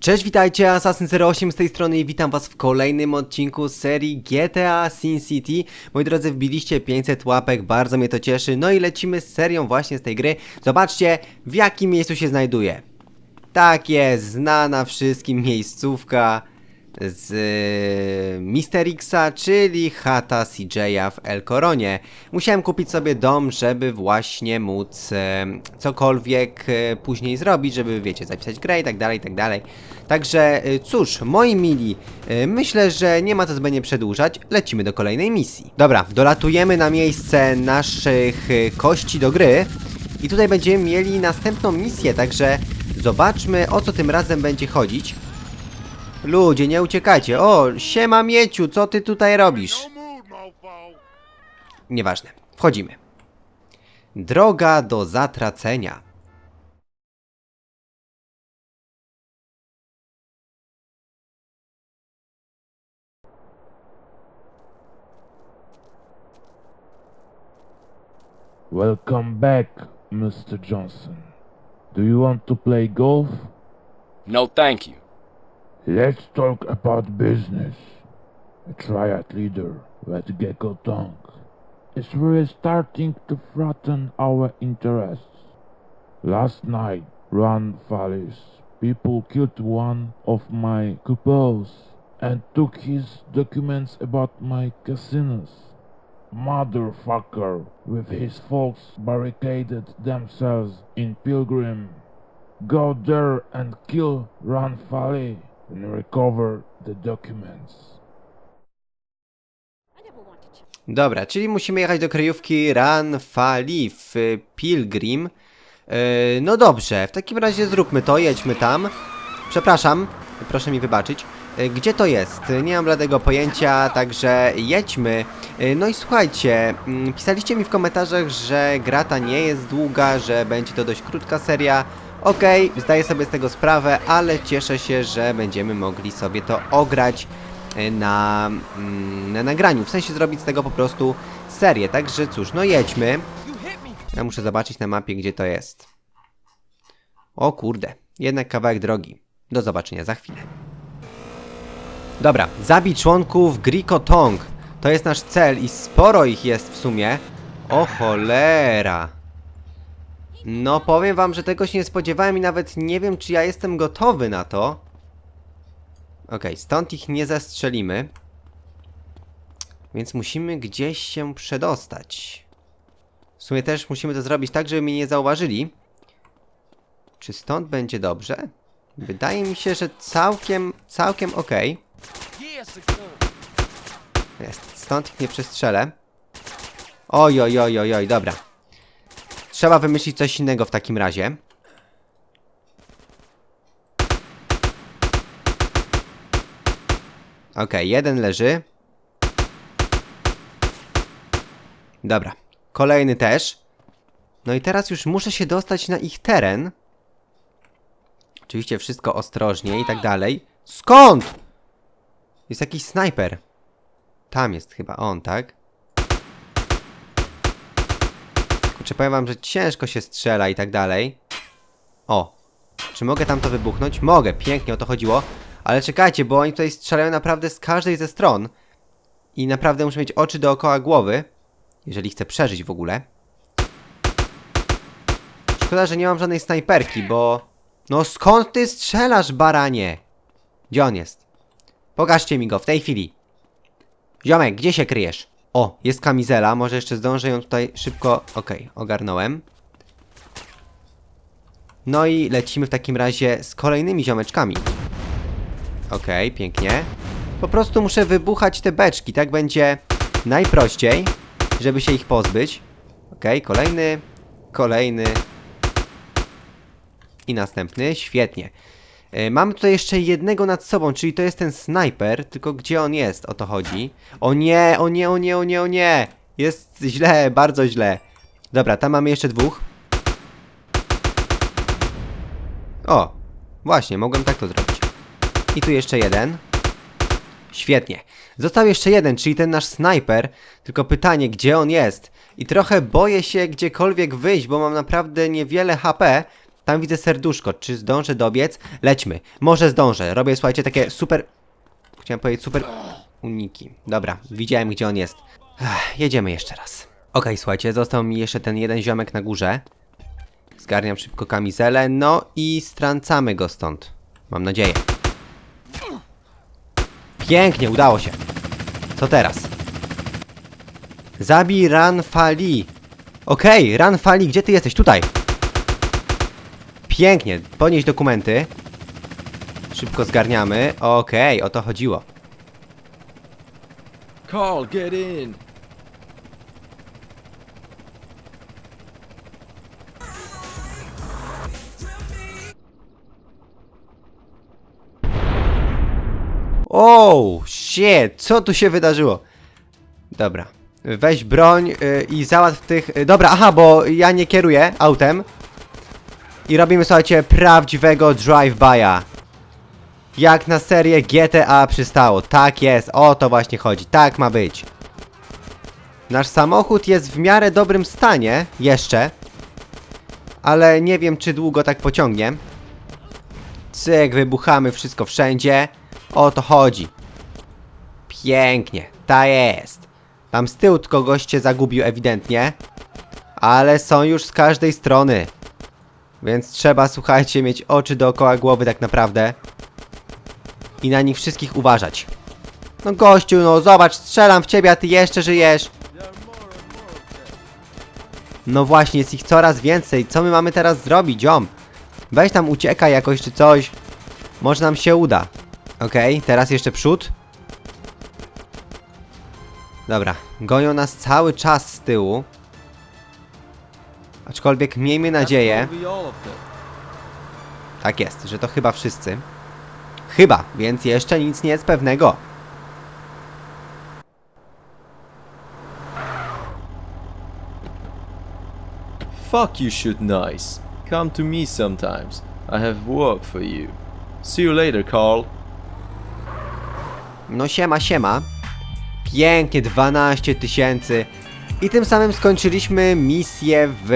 Cześć, witajcie, Assassin08 z tej strony i witam was w kolejnym odcinku z serii GTA Sin City. Moi drodzy, wbiliście 500 łapek, bardzo mnie to cieszy, no i lecimy z serią właśnie z tej gry. Zobaczcie, w jakim miejscu się znajduje. Tak jest, znana wszystkim miejscówka z y, Mister Xa, czyli chata CJ'a w El Coronie. Musiałem kupić sobie dom, żeby właśnie móc e, cokolwiek e, później zrobić, żeby wiecie, zapisać grę i tak dalej, i tak dalej. Także cóż, moi mili, myślę, że nie ma co zbędnie przedłużać, lecimy do kolejnej misji. Dobra, dolatujemy na miejsce naszych kości do gry i tutaj będziemy mieli następną misję, także zobaczmy o co tym razem będzie chodzić. Ludzie, nie uciekajcie. O, siema Mieciu, co ty tutaj robisz? Nieważne. Wchodzimy. Droga do zatracenia. Welcome back, Mr. Johnson. Do you want to play golf? No, thank you. Let's talk about business. A triad leader, with Gecko Tongue, is really starting to threaten our interests. Last night, Ron Vallis, people killed one of my couples and took his documents about my casinos. Motherfucker with his folks barricaded themselves in Pilgrim. Go there and kill Ron Fali and recover the documents. Dobra, czyli musimy jechać do kryjówki Ran Fali w Pilgrim. Yy, no dobrze, w takim razie zróbmy to, jedźmy tam. Przepraszam, proszę mi wybaczyć. Yy, Gdzie to jest? Nie mam bladego pojęcia, także jedźmy. Yy, No i słuchajcie, mm, pisaliście mi w komentarzach, że gra ta nie jest długa, że będzie to dość krótka seria. Okej, zdaję sobie z tego sprawę, ale cieszę się, że będziemy mogli sobie to ograć e, na, mm, na nagraniu. W sensie zrobić z tego po prostu serię. Także cóż, no jedźmy. Ja muszę zobaczyć na mapie, gdzie to jest. O kurde, jednak kawałek drogi. Do zobaczenia za chwilę. Dobra, zabij członków Griko Tong. To jest nasz cel i sporo ich jest w sumie. O cholera. No powiem wam, że tego się nie spodziewałem i nawet nie wiem, czy ja jestem gotowy na to. Okej, stąd ich nie zastrzelimy. Więc musimy gdzieś się przedostać. W sumie też musimy to zrobić tak, żeby mnie nie zauważyli. Czy stąd będzie dobrze? Wydaje mi się, że całkiem, całkiem okej. Jest, stąd ich nie przestrzelę. Oj, oj, oj, oj, oj, dobra. Trzeba wymyślić coś innego w takim razie. Okej, jeden leży. Dobra, kolejny też. No i teraz już muszę się dostać na ich teren. Oczywiście wszystko ostrożnie i tak dalej. Skąd? Jest jakiś snajper. Tam jest chyba on, tak? Kurczę, powiem wam, że ciężko się strzela i tak dalej. O! Czy mogę tam to wybuchnąć? Mogę, pięknie o to chodziło. Ale czekajcie, bo oni tutaj strzelają naprawdę z każdej ze stron. I naprawdę muszę mieć oczy dookoła głowy. Jeżeli chcę przeżyć w ogóle. Szkoda, że nie mam żadnej snajperki, bo... No skąd ty strzelasz, baranie? Gdzie on jest? Pokażcie mi go w tej chwili. Ziomek, gdzie się kryjesz? O, jest kamizela, może jeszcze zdążę ją tutaj szybko... Okej, ogarnąłem. No i lecimy w takim razie z kolejnymi ziomeczkami. Okej, pięknie. Po prostu muszę wybuchać te beczki, tak będzie najprościej, żeby się ich pozbyć. Okej, kolejny, kolejny i następny, świetnie. E, Mamy tutaj jeszcze jednego nad sobą, czyli to jest ten snajper, tylko gdzie on jest, o to chodzi. O nie, o nie, o nie, o nie, o nie! Jest źle, bardzo źle. Dobra, tam mamy jeszcze dwóch. O, właśnie, mogłem tak to zrobić. I tu jeszcze jeden. Świetnie. Został jeszcze jeden, czyli ten nasz snajper. Tylko pytanie, gdzie on jest? I trochę boję się gdziekolwiek wyjść, bo mam naprawdę niewiele HP. Tam widzę serduszko. Czy zdążę dobiec? Lećmy. Może zdążę. Robię, słuchajcie, takie super... Chciałem powiedzieć super uniki. Dobra, widziałem gdzie on jest. Ech, jedziemy jeszcze raz. Okej, słuchajcie, został mi jeszcze ten jeden ziomek na górze. Zgarniam szybko kamizelę, no i strącamy go stąd. Mam nadzieję. Pięknie, udało się. Co teraz? Zabij Ranfali. Okej, Ranfali, gdzie ty jesteś? Tutaj. Pięknie, ponieść dokumenty. Szybko zgarniamy. Okej, o to chodziło. Carl, get in. Oh, shit, co tu się wydarzyło? Dobra, weź broń y, i załatw tych... Y, dobra, aha, bo ja nie kieruję autem. I robimy, słuchajcie, prawdziwego drive-by'a. Jak na serię GTA przystało. Tak jest, o to właśnie chodzi. Tak ma być. Nasz samochód jest w miarę dobrym stanie, jeszcze. Ale nie wiem, czy długo tak pociągnie. Cyk, wybuchamy wszystko wszędzie. O to chodzi. Pięknie, ta jest. Tam z tyłu tylko goście zagubił ewidentnie. Ale są już z każdej strony. Więc trzeba, słuchajcie, mieć oczy dookoła głowy tak naprawdę. I na nich wszystkich uważać. No gościu, no zobacz, strzelam w ciebie, a ty jeszcze żyjesz. No właśnie, jest ich coraz więcej. Co my mamy teraz zrobić, ziom? Weź tam uciekaj jakoś czy coś. Może nam się uda. Okej, teraz jeszcze przód. Dobra, gonią nas cały czas z tyłu. Aczkolwiek miejmy nadzieję, tak jest, że to chyba wszyscy. Chyba, więc jeszcze nic nie jest pewnego. Fuck you shoot nice. Come to me sometimes. I have work for you. See you later, Carl. No siema, siema. Pięknie, 12 tysięcy. I tym samym skończyliśmy misję w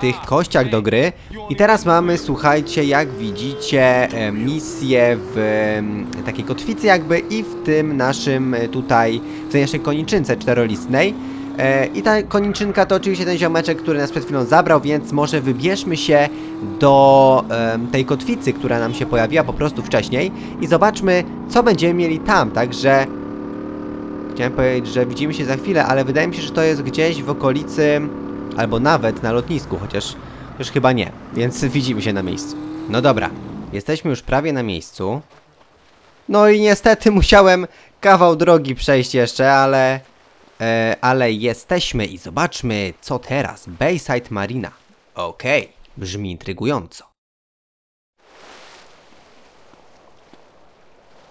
tych kościach do gry. I teraz mamy, słuchajcie, jak widzicie, misję w takiej kotwicy jakby i w tym naszym e, tutaj, w tej naszej koniczynce czterolistnej. E, I ta koniczynka to oczywiście ten ziomeczek, który nas przed chwilą zabrał, więc może wybierzmy się do tej kotwicy, która nam się pojawiła po prostu wcześniej i zobaczmy, co będziemy mieli tam, także... Chciałem powiedzieć, że widzimy się za chwilę, ale wydaje mi się, że to jest gdzieś w okolicy, albo nawet na lotnisku, chociaż już chyba nie, więc widzimy się na miejscu. No dobra, jesteśmy już prawie na miejscu. No i niestety musiałem kawał drogi przejść jeszcze, ale... E, ale jesteśmy i zobaczmy, co teraz. Bayside Marina. Okej, brzmi intrygująco.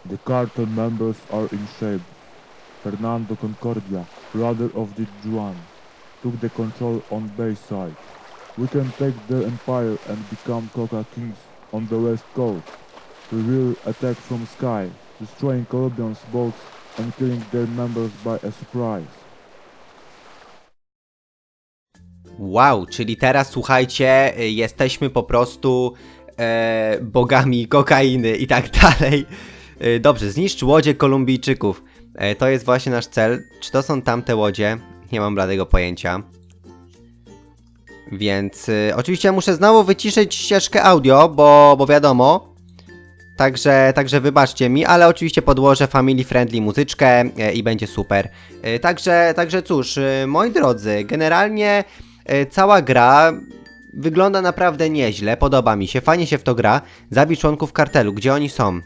The cartel members are in shape. Fernando Concordia, brother of the Juan, took the control on Bayside. We can take the empire and become Coca Kings on the west coast. We will attack from sky, destroying Colombians' boats and killing their members by a surprise. Wow, czyli teraz słuchajcie, jesteśmy po prostu e, bogami kokainy i tak dalej. E, dobrze, zniszcz łodzie Kolumbijczyków. E, to jest właśnie nasz cel. Czy to są tamte łodzie? Nie mam bladego pojęcia. Więc y, oczywiście muszę znowu wyciszyć ścieżkę audio, bo, bo wiadomo. Także, także wybaczcie mi, ale oczywiście podłożę family friendly muzyczkę e, i będzie super. E, także, także cóż, e, moi drodzy, generalnie e, cała gra wygląda naprawdę nieźle, podoba mi się, fajnie się w to gra. Zabij członków kartelu, gdzie oni są?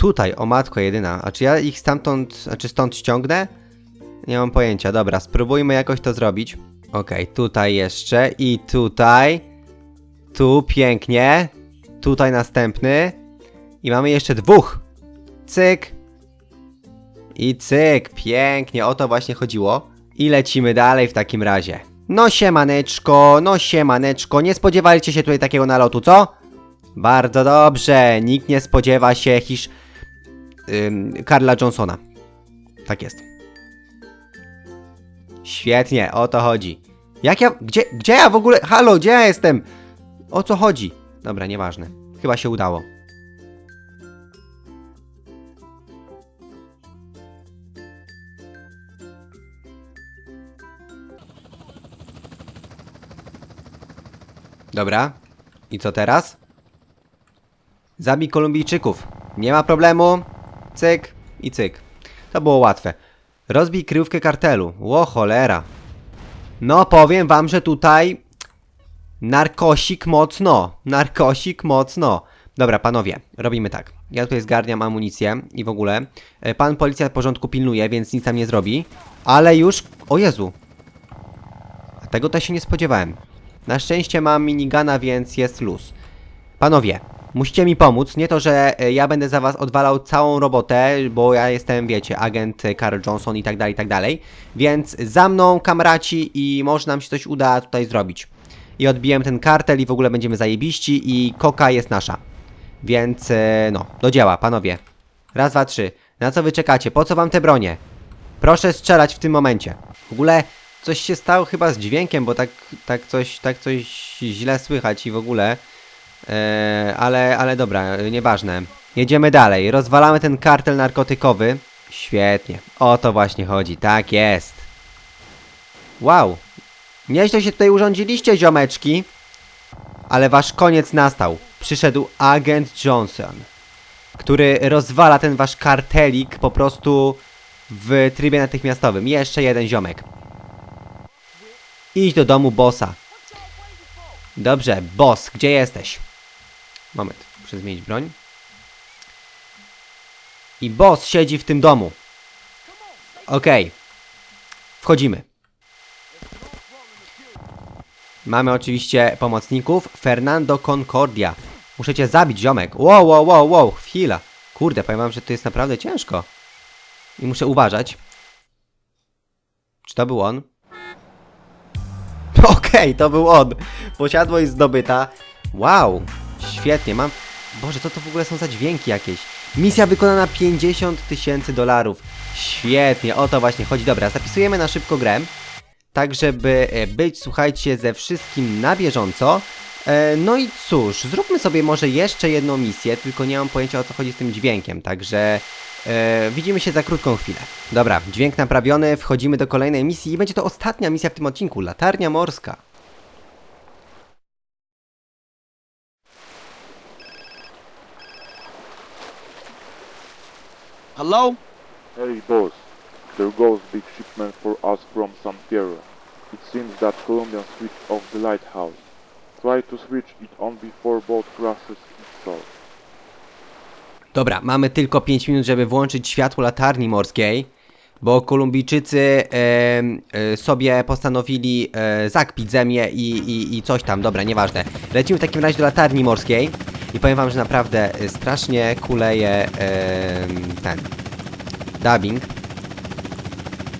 Tutaj, o matko jedyna. A czy ja ich stamtąd, a czy stąd ściągnę? Nie mam pojęcia, dobra, spróbujmy jakoś to zrobić. Okej, tutaj jeszcze i tutaj. Tu, pięknie. Tutaj następny. I mamy jeszcze dwóch. Cyk. I cyk, pięknie, o to właśnie chodziło. I lecimy dalej w takim razie. No siemaneczko, no siemaneczko, nie spodziewaliście się tutaj takiego nalotu, co? Bardzo dobrze, nikt nie spodziewa się hisz... Karla Johnsona. Tak jest. Świetnie, o to chodzi. Jak ja, gdzie, gdzie ja w ogóle, halo, gdzie ja jestem? O co chodzi? Dobra, nieważne. Chyba się udało. Dobra. I co teraz? Zabij Kolumbijczyków. Nie ma problemu. Cyk i cyk. To było łatwe. Rozbij kryjówkę kartelu. Ło cholera. No powiem wam, że tutaj narkosik mocno. Narkosik mocno. Dobra, panowie, robimy tak. Ja tutaj zgarniam amunicję i w ogóle. E, Pan policjant porządku pilnuje, więc nic tam nie zrobi. Ale już... O Jezu. Tego to się nie spodziewałem. Na szczęście mam minigana, więc jest luz. Panowie, musicie mi pomóc. Nie to, że e, ja będę za was odwalał całą robotę, bo ja jestem, wiecie, agent Carl Johnson i tak dalej, i tak dalej. Więc za mną, kamraci, i może nam się coś uda tutaj zrobić. I odbijemy ten kartel i w ogóle będziemy zajebiści i koka jest nasza. Więc, e, no, do dzieła, panowie. Raz, dwa, trzy. Na co wy czekacie? Po co wam te bronie? Proszę strzelać w tym momencie. W ogóle coś się stało chyba z dźwiękiem, bo tak, tak, coś, tak coś źle słychać i w ogóle. Eee, ale, ale dobra, e, nieważne. Jedziemy dalej. Rozwalamy ten kartel narkotykowy. Świetnie. O to właśnie chodzi. Tak jest. Wow. Nieźle się tutaj urządziliście, ziomeczki. Ale wasz koniec nastał. Przyszedł agent Johnson, który rozwala ten wasz kartelik po prostu w trybie natychmiastowym. Jeszcze jeden ziomek. Idź do domu bossa. Dobrze, boss, gdzie jesteś? Moment, muszę zmienić broń. I boss siedzi w tym domu. Okej. Wchodzimy. Mamy oczywiście pomocników. Fernando Concordia. Muszę cię zabić, ziomek. Wow, wow, wow, wow, chwila. Kurde, powiem wam, że to jest naprawdę ciężko. I muszę uważać. Czy to był on? Okej, to był on. Posiadłość zdobyta. Wow, świetnie, mam... Boże, co to w ogóle są za dźwięki jakieś? Misja wykonana 50 tysięcy dolarów. Świetnie, o to właśnie chodzi. Dobra, zapisujemy na szybko grę. Tak, żeby e, być, słuchajcie, ze wszystkim na bieżąco. E, No i cóż, zróbmy sobie może jeszcze jedną misję, tylko nie mam pojęcia o co chodzi z tym dźwiękiem, także e, widzimy się za krótką chwilę. Dobra, dźwięk naprawiony, wchodzimy do kolejnej misji i będzie to ostatnia misja w tym odcinku, latarnia morska. Hello? Hey boss, there goes big shipment for us from Santiago. It seems that Colombia switched off the lighthouse. Try to switch it on before boat crashes itself. Dobra, mamy tylko 5 minut, żeby włączyć światło latarni morskiej, bo Kolumbijczycy em, e, sobie postanowili e, zakpić ziemię i, i, i coś tam, dobra, nieważne. Lecimy w takim razie do latarni morskiej i powiem wam, że naprawdę e, strasznie kuleje em, ten dubbing.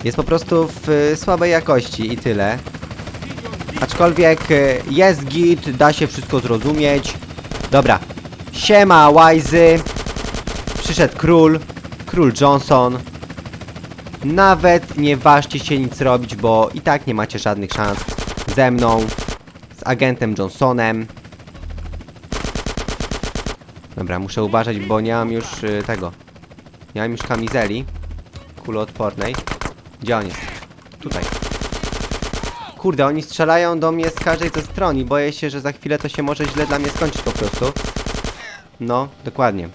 Jest po prostu w e, słabej jakości i tyle. Aczkolwiek e, jest git, da się wszystko zrozumieć. Dobra, siema łajzy. Przyszedł król, król Johnson. Nawet nie ważcie się nic robić, bo i tak nie macie żadnych szans ze mną, z agentem Johnsonem. Dobra, muszę uważać, bo nie mam już y, tego. Nie mam już kamizeli kuloodpornej. Gdzie on jest? Tutaj. Kurde, oni strzelają do mnie z każdej ze stron i boję się, że za chwilę to się może źle dla mnie skończyć po prostu. No, dokładnie.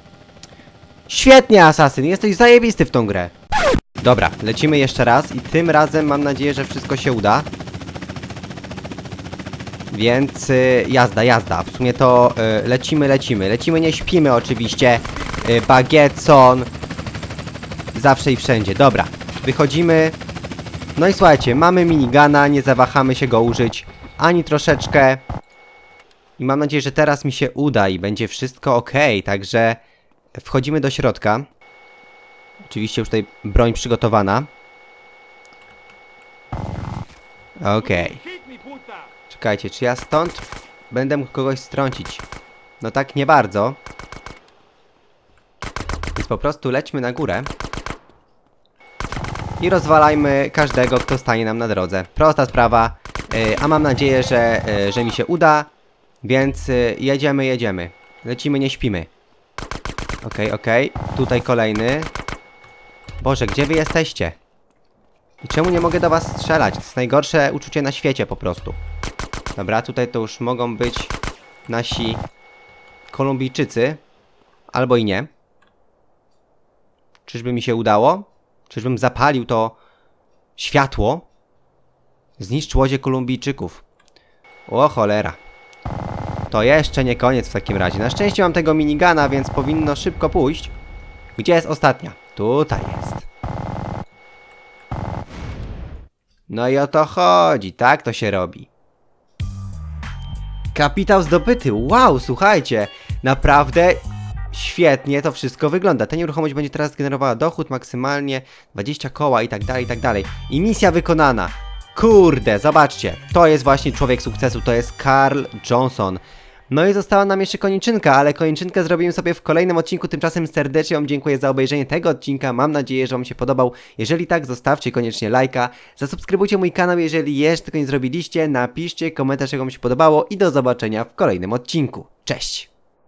Świetnie, Asasyn, jesteś zajebisty w tą grę. Dobra, lecimy jeszcze raz i tym razem mam nadzieję, że wszystko się uda. Więc y, jazda, jazda. W sumie to y, lecimy, lecimy. Lecimy, nie śpimy oczywiście. Y, Bagietson. Zawsze i wszędzie. Dobra, wychodzimy. No i słuchajcie, mamy minigana, nie zawahamy się go użyć ani troszeczkę. I mam nadzieję, że teraz mi się uda i będzie wszystko ok, także wchodzimy do środka. Oczywiście już tutaj broń przygotowana. Okej. Czekajcie, czy ja stąd będę mógł kogoś strącić? No tak nie bardzo. Więc po prostu lećmy na górę. I rozwalajmy każdego, kto stanie nam na drodze. Prosta sprawa, yy, a mam nadzieję, że, yy, że mi się uda. Więc y, jedziemy, jedziemy. Lecimy, nie śpimy. Okej, okej. Tutaj kolejny. Boże, gdzie wy jesteście? I czemu nie mogę do was strzelać? To jest najgorsze uczucie na świecie po prostu. Dobra, tutaj to już mogą być nasi Kolumbijczycy. Albo i nie. Czyżby mi się udało? Czyżbym zapalił to światło? Zniszcz łodzie Kolumbijczyków. O cholera. To jeszcze nie koniec w takim razie. Na szczęście mam tego minigana, więc powinno szybko pójść. Gdzie jest ostatnia? Tutaj jest. No i o to chodzi, tak to się robi. Kapitał zdobyty. Wow, słuchajcie, naprawdę świetnie to wszystko wygląda. Ta nieruchomość będzie teraz generowała dochód maksymalnie 20 koła i tak dalej, i tak dalej. I misja wykonana. Kurde, zobaczcie, to jest właśnie człowiek sukcesu, to jest Carl Johnson. No i została nam jeszcze koniczynka, ale koniczynkę zrobimy sobie w kolejnym odcinku. Tymczasem serdecznie Wam dziękuję za obejrzenie tego odcinka. Mam nadzieję, że Wam się podobał. Jeżeli tak, zostawcie koniecznie lajka. Zasubskrybujcie mój kanał, jeżeli jeszcze tego nie zrobiliście. Napiszcie komentarz, jak Wam się podobało i do zobaczenia w kolejnym odcinku. Cześć!